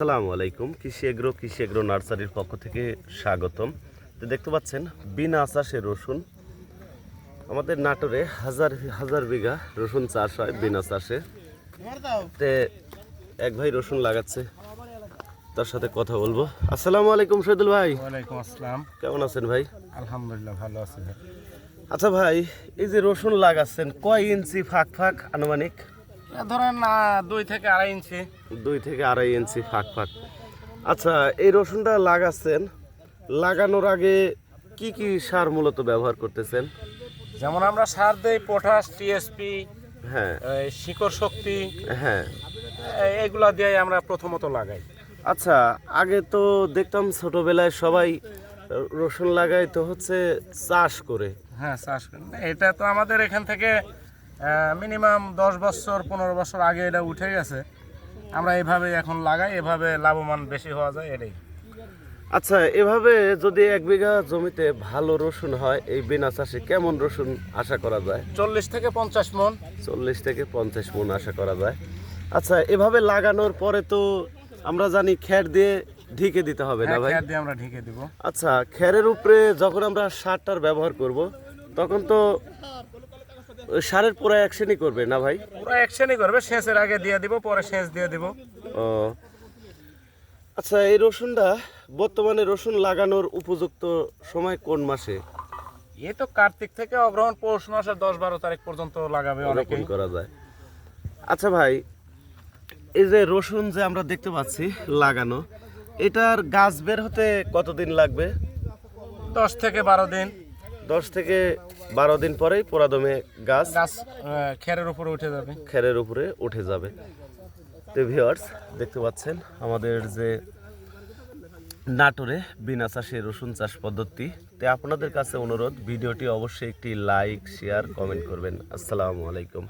আসসালামু আলাইকুম কৃষি এগ্রো কৃষি এগ্রো নার্সারির পক্ষ থেকে স্বাগতম। তো দেখতে পাচ্ছেন বিনা চাষে রসুন। আমাদের নাটোরে হাজার হাজার বিঘা রসুন চাষ হয় বিনা চাষে। তে এক ভাই রসুন লাগাচ্ছে তার সাথে কথা বলব। আসসালামু আলাইকুম শহীদুল ভাই। ওয়ালাইকুম আসসালাম। কেমন আছেন ভাই? আলহামদুলিল্লাহ ভালো আছি আচ্ছা ভাই এই যে রসুন লাগাচ্ছেন কয় ইঞ্চি ফাঁক ফাঁক আনুমানিক? ধরেন দুই থেকে আড়াই ইঞ্চি। দুই থেকে আড়াই ইঞ্চি ফাঁক ফাঁক। আচ্ছা এই রসুনটা লাগাচ্ছেন লাগানোর আগে কি কি সার মূলত ব্যবহার করতেছেন? যেমন আমরা সার দেই পটাশ টিএসপি হ্যাঁ। শিকড় শক্তি হ্যাঁ। এগুলা দিয়ে আমরা প্রথমত লাগাই। আচ্ছা আগে তো দেখতাম ছোটবেলায় সবাই রসুন লাগাই তো হচ্ছে চাষ করে। হ্যাঁ চাষ করি। এটা তো আমাদের এখান থেকে মিনিমাম দশ বছর পনেরো বছর আগে এটা উঠে গেছে। আমরা এভাবে এখন লাগাই এভাবে লাভবান বেশি হওয়া যায় এটাই। আচ্ছা এভাবে যদি এক বিঘা জমিতে ভালো রসুন হয় এই বিনা চাষে কেমন রসুন আশা করা যায়? চল্লিশ থেকে পঞ্চাশ মন। চল্লিশ থেকে পঞ্চাশ মন আশা করা যায়। আচ্ছা এভাবে লাগানোর পরে তো আমরা জানি খ্যার দিয়ে ঢেকে দিতে হবে না হ্যাঁ, ভাই? খেয়ার দিয়ে আমরা ঢেকে দিব। আচ্ছা খ্যারের উপরে যখন আমরা সারটার ব্যবহার করব তখন তো সারের পুরো অ্যাকশনই করবে না ভাই? পুরো অ্যাকশনই করবে সেচের আগে দিয়ে দিব পরে সেচ দিয়ে দিব। ও। আচ্ছা এই রসুনটা বর্তমানে রসুন লাগানোর উপযুক্ত সময় কোন মাসে? এ তো কার্তিক থেকে অগ্রহণ পৌষ মাসের দশ বারো তারিখ পর্যন্ত লাগাবে অনেকেই। করা যায়। আচ্ছা ভাই এই যে রসুন যে আমরা দেখতে পাচ্ছি লাগানো এটার গাছ বের হতে কতদিন লাগবে? দশ থেকে বারো দিন। দশ থেকে বারো দিন পরেই পোড়াদমে গাছ গাছ খেরের উপরে উঠে যাবে। খেরের উপরে উঠে যাবে। তো ভিওয়ার্স দেখতে পাচ্ছেন আমাদের যে নাটোরে বিনা চাষে রসুন চাষ পদ্ধতি। তো আপনাদের কাছে অনুরোধ ভিডিওটি অবশ্যই একটি লাইক শেয়ার কমেন্ট করবেন। আসসালামু আলাইকুম।